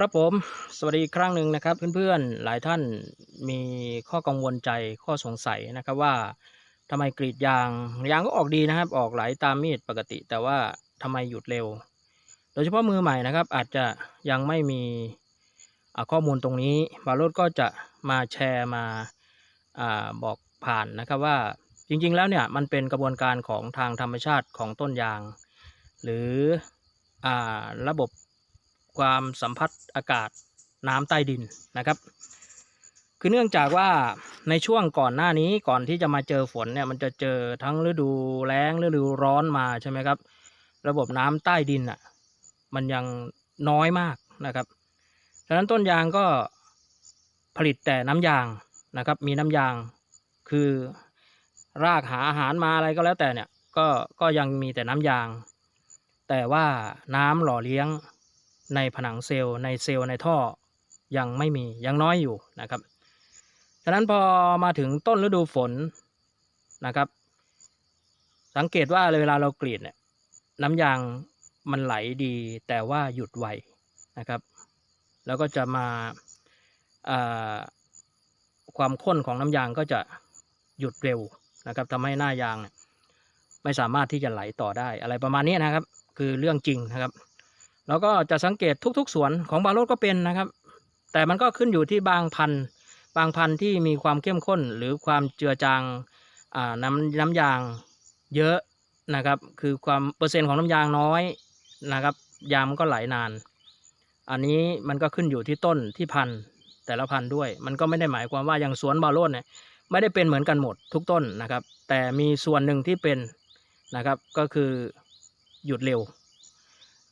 ครับผม สวัสดีอีกครั้งหนึ่งนะครับเพื่อนๆ หลายท่านมีข้อกังวลใจข้อสงสัยนะครับว่าทำไมกรีดยางยางก็ออกดีนะครับ ออกไหลตามมีดปกติ แต่ว่าทำไมหยุดเร็ว โดยเฉพาะมือใหม่นะครับ อาจจะยังไม่มีข้อมูลตรงนี้บาโรดก็จะมาแชร์มาอบอกผ่านนะครับว่าจริงๆแล้วเนี่ยมันเป็นกระบวนการของทางธรรมชาติของต้นยาง หรืออระบบ ความสัมพัทธ์อากาศน้ำใต้ดินนะครับ คือเนื่องจากว่าในช่วงก่อนหน้านี้ก่อนที่จะมาเจอฝนเนี่ยมันจะเจอทั้งฤดูแล้งฤดูร้อนมาใช่ไหมครับ ระบบน้ำใต้ดินอะมันยังน้อยมากนะครับฉะนั้นต้นยางก็ผลิตแต่น้ำยางนะครับ มีน้ำยางคือรากหาอาหารมาอะไรก็แล้วแต่เนี่ยก็ก็ยังมีแต่น้ำยาง แต่ว่าน้ำหล่อเลี้ยง ในผนังเซลล์ในเซลล์ในท่อยังไม่มียังน้อยอยู่นะครับฉะนั้นพอมาถึงต้นฤดูฝนนะครับ สังเกตว่าเวลาเรากรีดเนี่ยน้ำยางมันไหลดีแต่ว่าหยุดไวนะครับ แล้วก็จะมาาความข้นของน้ำยางก็จะหยุดเร็วนะครับทำให้หน้ายางไม่สามารถที่จะไหลต่อได้อะไรประมาณนี้นะครับ คือเรื่องจริงนะครับ แล้วก็จะสังเกตทุก ๆ สวนของบางโรดก็เป็นนะครับ แต่มันก็ขึ้นอยู่ที่บางพันธุ์บางพันธุ์ที่มีความเข้มข้นหรือความเจือจางน้ำน้ำยางเยอะนะครับ คือความเปอร์เซ็นต์ของน้ำยางน้อยนะครับ ยางมันก็ไหลนาน อันนี้มันก็ขึ้นอยู่ที่ต้นที่พันธุ์แต่ละพันธุ์ด้วย มันก็ไม่ได้หมายความว่าอย่างสวนบาโรดเนี่ยไม่ได้เป็นเหมือนกันหมดทุกต้นนะครับ แต่มีส่วนหนึ่งที่เป็นนะครับก็คือหยุดเร็ว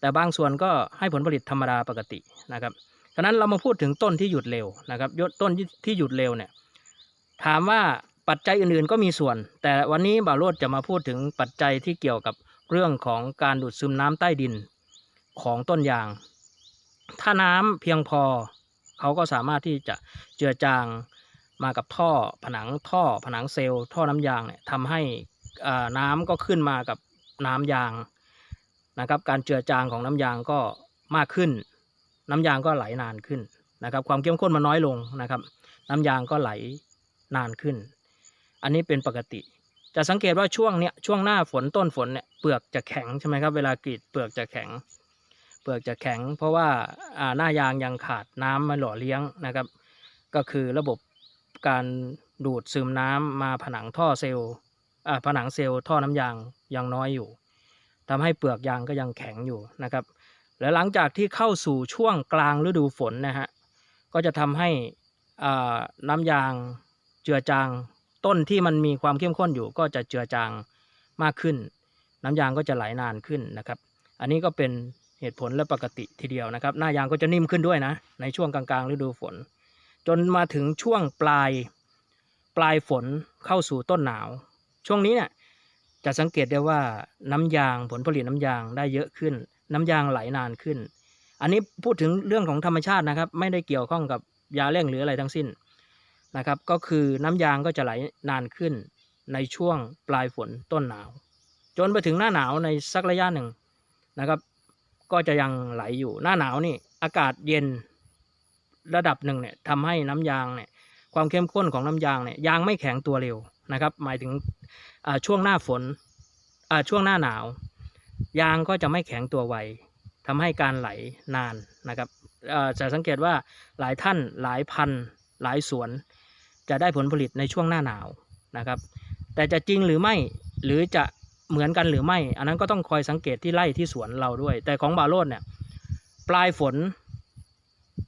แต่บางส่วนก็ให้ผลผลิตธรรมดาปกตินะครับฉะนั้นเรามาพูดถึงต้นที่หยุดเร็วนะครับยต้นที่หยุดเร็วเนี่ยถามว่าปัจจัยอื่นๆก็มีส่วน แต่วันนี้บ่าวโรดจะมาพูดถึงปัจจัยที่เกี่ยวกับเรื่องของการดูดซึมน้ำใต้ดินของต้นยาง ถ้าน้ำเพียงพอ เขาก็สามารถที่จะเจือจางมากับท่อผนังท่อผนังเซลล์ท่อน้ำยางเนี่ยทำให้น้ำก็ขึ้นมากับน้ำยาง นะครับการเจือจางของน้ำยางก็มากขึ้น น้ำยางก็ไหลนานขึ้นนะครับความเข้มข้นมันน้อยลงนะครับ น้ำยางก็ไหลนานขึ้น อันนี้เป็นปกติ จะสังเกตว่าช่วงเนี้ยช่วงหน้าฝนต้นฝนเนี่ยเปลือกจะแข็งใช่ไหมครับเวลากรีดเปลือกจะแข็ง เปลือกจะแข็ง เพราะว่าหน้ายางยังขาดน้ำมาหล่อเลี้ยงนะครับ ก็คือระบบการดูดซึมน้ำมาผนังท่อเซลล์ผนังเซลล์ท่อน้ำยางยังน้อยอยู่ ทำให้เปลือกยางก็ยังแข็งอยู่นะครับ และหลังจากที่เข้าสู่ช่วงกลางฤดูฝนนะฮะก็จะทำให้น้ำยางเจือจางต้นที่มันมีความเข้มข้นอยู่ ก็จะเจือจางมากขึ้น น้ำยางก็จะไหลนานขึ้นนะครับ อันนี้ก็เป็นเหตุผลและปกติทีเดียวนะครับ หน้ายางก็จะนิ่มขึ้นด้วยนะ ในช่วงกลางๆฤดูฝน จนมาถึงช่วงปลายปลายฝนเข้าสู่ต้นหนาว ช่วงนี้เนี่ย จะสังเกตได้ว่าน้ำยางผลผลิตน้ำยางได้เยอะขึ้น น้ำยางไหลนานขึ้น อันนี้พูดถึงเรื่องของธรรมชาตินะครับ ไม่ได้เกี่ยวข้องกับยาเร่งหรืออะไรทั้งสิ้นนะครับ ก็คือน้ำยางก็จะไหลนานขึ้นในช่วงปลายฝนต้นหนาว จนไปถึงหน้าหนาวในสักระยะหนึ่งนะครับ ก็จะยังไหลอยู่หน้าหนาวนี่อากาศเย็นระดับหนึ่งเนี่ยทำให้น้ำยางเนี่ยความเข้มข้นของน้ำยางเนี่ยยางไม่แข็งตัวเร็ว นะครับ หมายถึงช่วงหน้าฝนช่วงหน้าหนาว ยางก็จะไม่แข็งตัวไวทำให้การไหลนานนะครับจะสังเกตว่าหลายท่านหลายพันหลายสวน จะได้ผลผลิตในช่วงหน้าหนาวนะครับ แต่จะจริงหรือไม่หรือจะเหมือนกันหรือไม่ อันนั้นก็ต้องคอยสังเกตที่ไร่ที่สวนเราด้วย แต่ของบาโรดเนี่ยปลายฝน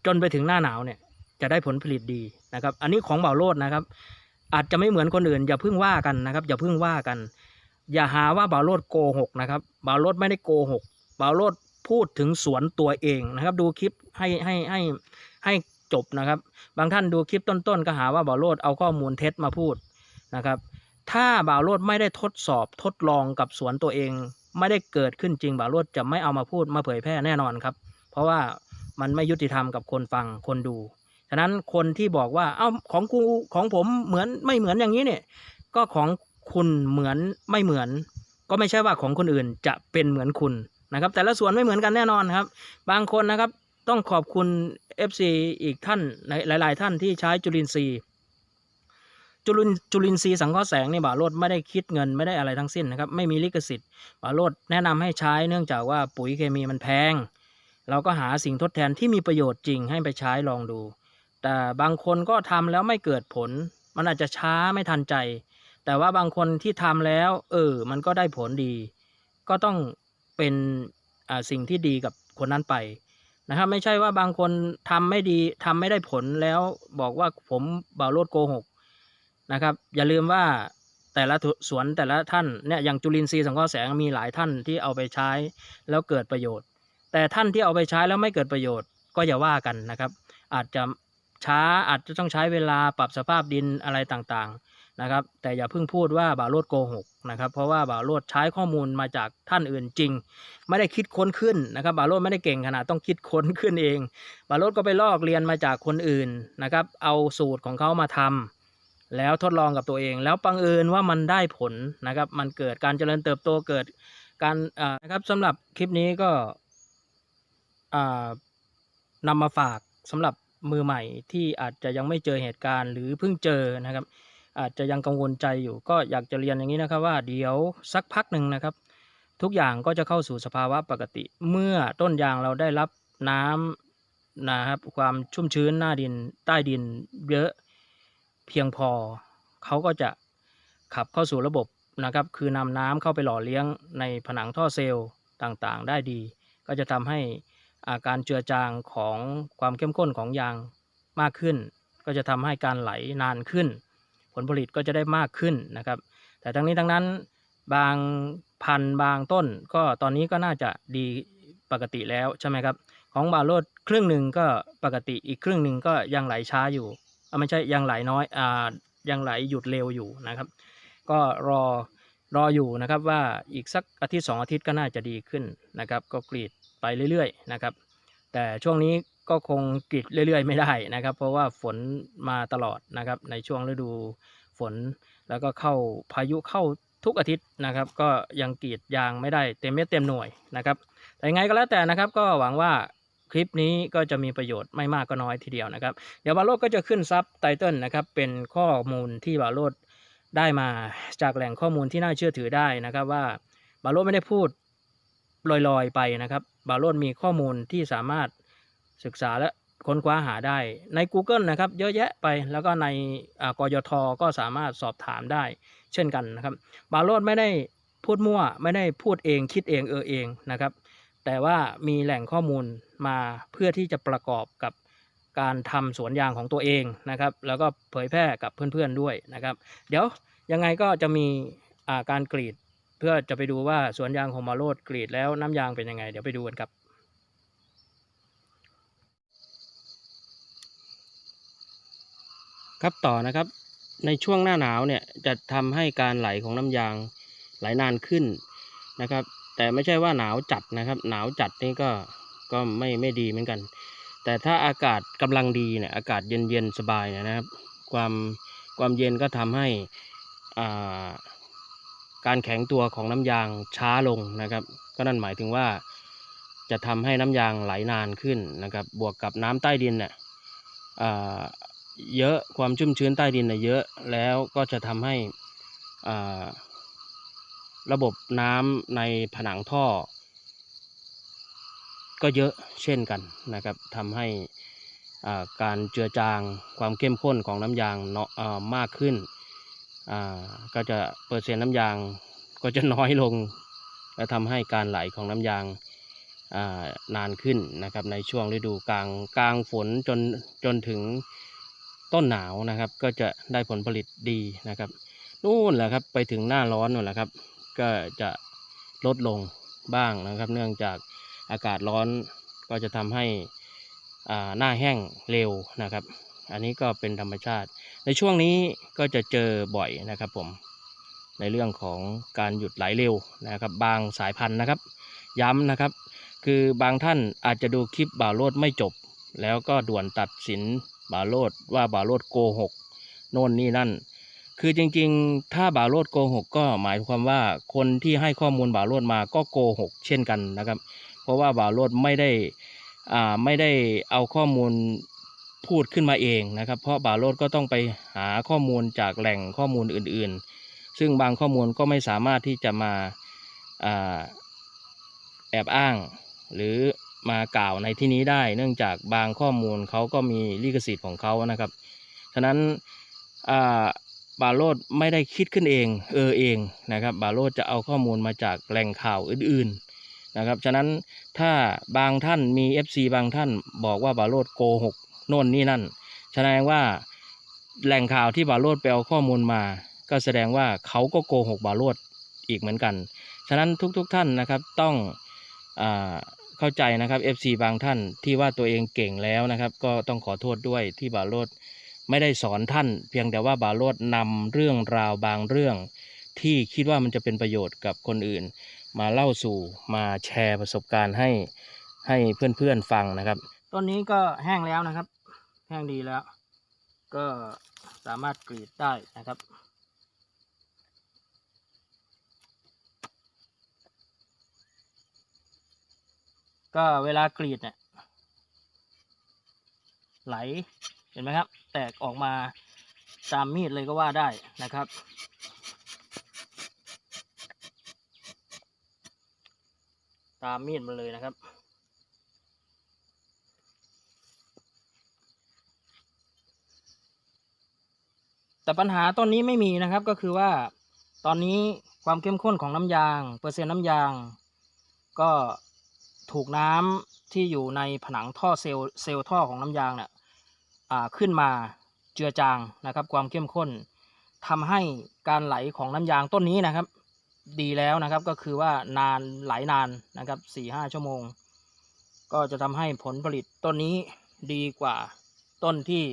จนไปถึงหน้าหนาวเนี่ยจะได้ผลผลิตดีนะครับ อันนี้ของบาโรดนะครับ อาจจะไม่เหมือนคนอื่น อย่าเพิ่งว่ากันนะครับ อย่าเพิ่งว่ากัน อย่าหาว่าบาโรดโกหกนะครับบาโรดไม่ได้โกหกบาโรดพูดถึงสวนตัวเองนะครับ ดูคลิปให้ให้ให้ให้จบนะครับ บางท่านดูคลิปต้นๆ ก็หาว่าบาโรดเอาข้อมูลเท็จมาพูดนะครับ ถ้าบ่าวโรดไม่ได้ทดสอบทดลองกับสวนตัวเอง ไม่ได้เกิดขึ้นจริงบ่าวโรดจะไม่เอามาพูดมาเผยแพร่แน่นอนครับ เพราะว่ามันไม่ยุติธรรมกับคนฟังคนดู ฉะนั้นคนที่บอกว่า เอ้าของกูของผมเหมือนไม่เหมือนอย่างนี้เนี่ย ก็ของคุณเหมือนไม่เหมือน ก็ไม่ใช่ว่าของคนอื่นจะเป็นเหมือนคุณนะครับ แต่ละส่วนไม่เหมือนกันแน่นอนครับ บางคนนะครับต้องขอบคุณ FC อีกท่านหลาย ๆ ท่านที่ใช้จุลินทรีย์จุลินจุลินทรีย์สังเคราะห์แสงนี่บ่าโรดไม่ได้คิดเงินไม่ได้อะไรทั้งสิ้นนะครับไม่มีลิขสิทธิ์บ่าโรดแนะนำให้ใช้เนื่องจากว่าปุ๋ยเคมีมันแพง เราก็หาสิ่งทดแทนที่มีประโยชน์จริงให้ไปใช้ลองดู แต่บางคนก็ทำแล้วไม่เกิดผล มันอาจจะช้าไม่ทันใจ แต่ว่าบางคนที่ทำแล้ว เออ มันก็ได้ผลดี ก็ต้องเป็นสิ่งที่ดีกับคนนั้นไปนะครับไม่ใช่ว่าบางคนทำไม่ดีทำไม่ได้ผลแล้วบอกว่าผมบ่าวโลดโกหกนะครับ อย่าลืมว่าแต่ละสวนแต่ละท่านเนี่ยอย่างจุลินทรีย์สังเคราะห์แสงมีหลายท่านที่เอาไปใช้แล้วเกิดประโยชน์ แต่ท่านที่เอาไปใช้แล้วไม่เกิดประโยชน์ก็อย่าว่ากันนะครับ อาจจะ ช้าอาจจะต้องใช้เวลาปรับสภาพดินอะไรต่างๆนะครับ แต่อย่าเพิ่งพูดว่าบ่าวโลดโกหกนะครับเพราะว่าบ่าวโลดใช้ข้อมูลมาจากท่านอื่นจริง ไม่ได้คิดค้นขึ้นนะครับบ่าวโลดไม่ได้เก่งขนาดต้องคิดค้นขึ้นเองบ่าวโลดก็ไปลอกเรียนมาจากคนอื่นนะครับ เอาสูตรของเขามาทำแล้วทดลองกับตัวเอง แล้วบังเอิญว่ามันได้ผลนะครับ มันเกิดการเจริญเติบโตเกิดการนะครับสำหรับคลิปนี้ก็อ่านำมาฝากสำหรับ มือใหม่ที่อาจจะยังไม่เจอเหตุการณ์ หรือเพิ่งเจอนะครับ อาจจะยังกังวลใจอยู่ ก็อยากจะเรียนอย่างนี้นะครับว่าเดี๋ยวสักพักหนึ่งนะครับ ทุกอย่างก็จะเข้าสู่สภาวะปกติ เมื่อต้นยางเราได้รับน้ำนะครับความชุ่มชื้นหน้าดินใต้ดินเยอะเพียงพอเขาก็จะขับเข้าสู่ระบบนะครับ คือนำน้ำเข้าไปหล่อเลี้ยงในผนังท่อเซลล์ต่างๆ ได้ดี ก็จะทำให้ อาการเจือจางของความเข้มข้นของยางมากขึ้น ก็จะทำให้การไหลนานขึ้น ผลผลิตก็จะได้มากขึ้นนะครับ แต่ทั้งนี้ทั้งนั้นบางพันธุ์บางต้น ก็ตอนนี้ก็น่าจะดีปกติแล้วใช่ไหมครับ ของบาโรดครึ่งหนึ่งก็ปกติอีกครึ่งหนึ่งก็ยังไหลช้าอยู่ไม่ใช่ยังไหลน้อยอ่ายังไหลหยุดเร็วอยู่นะครับ ก็รอรออยู่นะครับว่าอีกสักอาทิตย์สองอาทิตย์ก็น่าจะดีขึ้นนะครับ ก็กรีด ไปเรื่อยๆนะครับ แต่ช่วงนี้ก็คงกรีดเรื่อยๆ ไม่ได้นะครับ เพราะว่าฝนมาตลอดนะครับในช่วงฤดูฝนแล้วก็เข้าพายุเข้าทุกอาทิตย์นะครับ ก็ยังกรีดยางไม่ได้เต็มเม็ดเต็มหน่วยนะครับ แต่ยังไงก็แล้วแต่นะครับ ก็หวังว่าคลิปนี้ก็จะมีประโยชน์ไม่มากก็น้อยทีเดียวนะครับ เดี๋ยวบาโรดก็จะขึ้นซับไตเติลนะครับ เป็นข้อมูลที่บาโรดได้มาจากแหล่งข้อมูลที่น่าเชื่อถือได้นะครับ ว่าบาโรดไม่ได้พูดลอยๆไปนะครับ บาโรดมีข้อมูลที่สามารถศึกษาและค้นคว้าหาได้ใน Google นะครับเยอะแยะไปแล้วก็ในกยทก็สามารถสอบถามได้ เช่นกันนะครับบาโรดไม่ได้พูดมั่วไม่ได้พูดเองคิดเองเออเองนะครับ แต่ว่ามีแหล่งข้อมูลมาเพื่อที่จะประกอบกับการทำสวนยางของตัวเองนะครับ แล้วก็เผยแพร่กับเพื่อนๆด้วยนะครับ เดี๋ยวยังไงก็จะมีาการกรีด เพื่อจะไปดูว่าสวนยางของมาโรดกรีดแล้วน้ำยางเป็นยังไง เดี๋ยวไปดูกันครับครับต่อนะครับในช่วงหน้าหนาวเนี่ยจะทำให้การไหลของน้ำยางไหลนานขึ้นนะครับ แต่ไม่ใช่ว่าหนาวจัดนะครับ หนาวจัดนี่ก็ก็ไม่ไม่ดีเหมือนกัน แต่ถ้าอากาศกำลังดีเนี่ยอากาศเย็นเย็นสบายเนี่ยนะครับ ความความเย็นก็ทำให้อ่า การแข็งตัวของน้ำยางช้าลงนะครับ ก็นั่นหมายถึงว่า จะทำให้น้ำยางไหลนานขึ้นนะครับ บวกกับน้ำใต้ดินเนี่ยเยอะความชุ่มชื้นใต้ดินเนี่ยเยอะแล้วก็จะทำให้ระบบน้ำในผนังท่อ ก็เยอะเช่นกันนะครับทำให้การเจือจางความเข้มข้นของน้ำยางเนาะมากขึ้น ก็จะเปอร์เซ็นต์น้ำยางก็จะน้อยลง และทำให้การไหลของน้ำยางานานขึ้นนะครับในช่วงฤดูกลางกลางฝนจนจนถึงต้นหนาวนะครับ ก็จะได้ผลผลิตดีนะครับนู่นแหละครับไปถึงหน้าร้อนนู่นแหละครับ ก็จะลดลงบ้างนะครับ เนื่องจากอากาศร้อนก็จะทำให้หน้าแห้งเร็วนะครับ อันนี้ก็เป็นธรรมชาติ ในช่วงนี้ก็จะเจอบ่อยนะครับผมในเรื่องของการหยุดไหลเร็วนะครับ บางสายพันธุ์นะครับ ย้ำนะครับ คือบางท่านอาจจะดูคลิปบ่าวโลดไม่จบ แล้วก็ด่วนตัดสินบ่าวโลดว่าบ่าวโลดโกหกโน่นนี่นั่น คือจริงๆ ถ้าบ่าวโลดโกหกก็หมายความว่าคนที่ให้ข้อมูลบ่าวโลดมาก็โกหกเช่นกันนะครับ เพราะว่าบ่าวโลดไม่ได้อ่าไม่ได้เอาข้อมูล พูดขึ้นมาเองนะครับ เพราะบาโรดก็ต้องไปหาข้อมูลจากแหล่งข้อมูลอื่นๆ ซึ่งบางข้อมูลก็ไม่สามารถที่จะมาอาแอบอ้าง หรือมากล่าวในที่นี้ได้ เนื่องจากบางข้อมูลเขาก็มีลิขสิทธิ์ของเขานะครับ ฉะนั้นาบาโรดไม่ได้คิดขึ้นเองเออเองนะครับ บาโรดจะเอาข้อมูลมาจากแหล่งข่าวอื่นๆนะครับ ฉะนั้นถ้าบางท่านมี FC บางท่านบอกว่าบาโรดโกหก โน่นนี่นั่นแสดงว่าแหล่งข่าวที่บาโรดไปเอาข้อมูลมา ก็แสดงว่าเขาก็โกหกบาโรดอีกเหมือนกัน ฉะนั้นทุกๆทท่านนะครับต้องอเข้าใจนะครับ FC บางท่านที่ว่าตัวเองเก่งแล้วนะครับ ก็ต้องขอโทษด้วยที่บาโรดไม่ได้สอนท่าน เพียงแต่ว่าบาโรดนำเรื่องราวบางเรื่อง ที่คิดว่ามันจะเป็นประโยชน์กับคนอื่น มาเล่าสู่มาแชร์ประสบการณ์ให้ให้เพื่อนๆฟังนะครับ ต้นนี้ก็แห้งแล้วนะครับ แห้งดีแล้ว ก็สามารถกรีดได้นะครับก็เวลากรีดเนี่ยไหลเห็นไหมครับ แตกออกมาตามมีดเลยก็ว่าได้นะครับ ตามมีดมันเลยนะครับ แต่ปัญหาต้นนี้ไม่มีนะครับก็คือว่าตอนนี้ความเข้มข้นของน้ำยาง เปอร์เซ็นต์น้ำยาง ก็ถูกน้ำที่อยู่ในผนังท่อเซลล์เซลล์ท่อของน้ำยางเนี่ยขึ้นมาเจือจางนะครับ ความเข้มข้นทำให้การไหลของน้ำยางต้นนี้นะครับ ดีแล้วนะครับก็คือว่านานไหลนานนะครับสี่ห้าชั่วโมง ก็จะทำให้ผลผลิตต้นนี้ดีกว่าต้นที่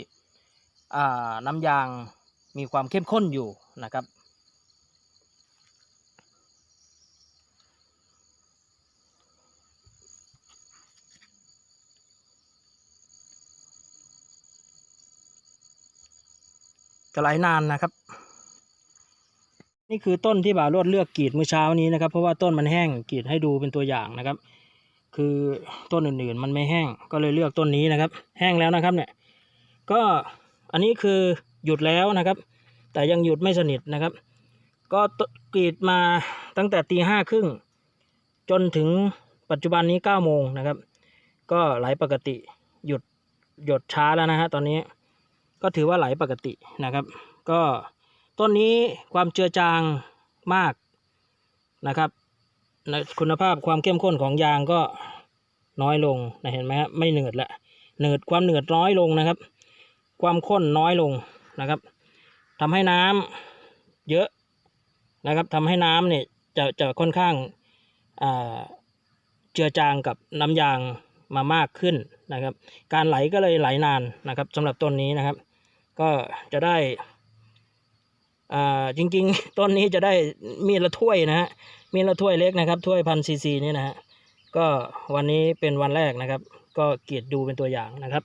น้ำยาง มีความเข้มข้นอยู่นะครับ จะไหลนานนะครับ นี่คือต้นที่บ่าวรวดเลือกกรีดเมื่อเช้านี้นะครับ เพราะว่าต้นมันแห้งกรีดให้ดูเป็นตัวอย่างนะครับ คือต้นอื่นๆมันไม่แห้งก็เลยเลือกต้นนี้นะครับ แห้งแล้วนะครับเนี่ยก็อันนี้คือ หยุดแล้วนะครับ แต่ยังหยุดไม่สนิทนะครับ ก็กรีดมาตั้งแต่ตีห้าครึ่งจนถึงปัจจุบันนี้เก้าโมงนะครับ ก็ไหลปกติหยุดหยดช้าแล้วนะฮะตอนนี้ก็ถือว่าไหลปกตินะครับ ก็ต้นนี้ความเจือจางมากนะครับนคุณภาพความเข้มข้นของยางก็น้อยลงนะเห็นไหมครับไม่เหนืดละเหนืดความเหนืดน้อยลงนะครับ ความข้นน้อยลง นะครับทำให้น้ำเยอะนะครับทำให้น้ำเนี่ยจะจะค่อนข้างเจือจางกับน้ำยางมามากขึ้นนะครับ การไหลก็เลยไหลนานนะครับสำหรับต้นนี้นะครับ ก็จะได้อ่าจริงๆ ต้นนี้จะได้มีละถ้วยนะฮะมีละถ้วยเล็กนะครับถ้วยพันซีซีนี่นะฮะก็วันนี้เป็นวันแรกนะครับ ก็เกียรติดูเป็นตัวอย่างนะครับ